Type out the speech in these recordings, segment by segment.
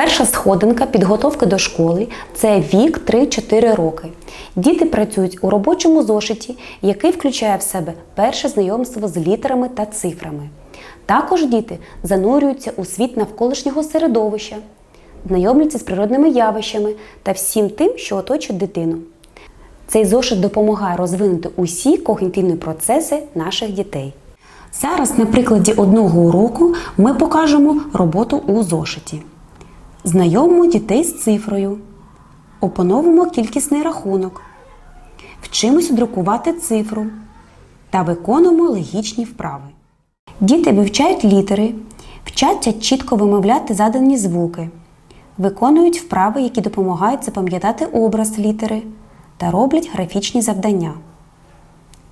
Перша сходинка підготовки до школи це вік 3-4 роки. Діти працюють у робочому зошиті, який включає в себе перше знайомство з літерами та цифрами. Також діти занурюються у світ навколишнього середовища, знайомляться з природними явищами та всім тим, що оточує дитину. Цей зошит допомагає розвинути усі когнітивні процеси наших дітей. Зараз на прикладі одного уроку ми покажемо роботу у зошиті. Знайомимо дітей з цифрою, опановуємо кількісний рахунок, вчимося друкувати цифру та виконуємо логічні вправи. Діти вивчають літери, вчаться чітко вимовляти задані звуки, виконують вправи, які допомагають запам'ятати образ літери та роблять графічні завдання.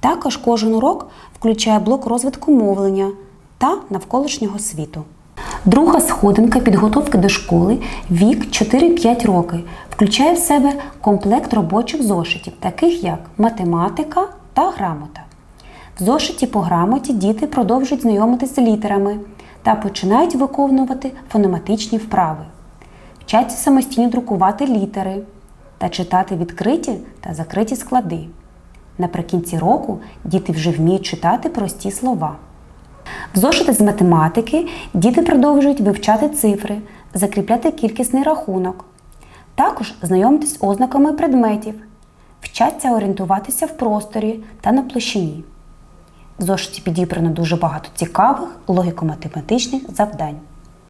Також кожен урок включає блок розвитку мовлення та навколишнього світу. Друга сходинка підготовки до школи вік 4-5 роки включає в себе комплект робочих зошитів, таких як математика та грамота. В зошиті по грамоті діти продовжують знайомитися літерами та починають виконувати фонематичні вправи, вчаться самостійно друкувати літери та читати відкриті та закриті склади. Наприкінці року діти вже вміють читати прості слова. Зошити з математики діти продовжують вивчати цифри, закріпляти кількісний рахунок, також знайомитись з ознаками предметів, вчаться орієнтуватися в просторі та на площині. В зошиті підібрано дуже багато цікавих логіко-математичних завдань.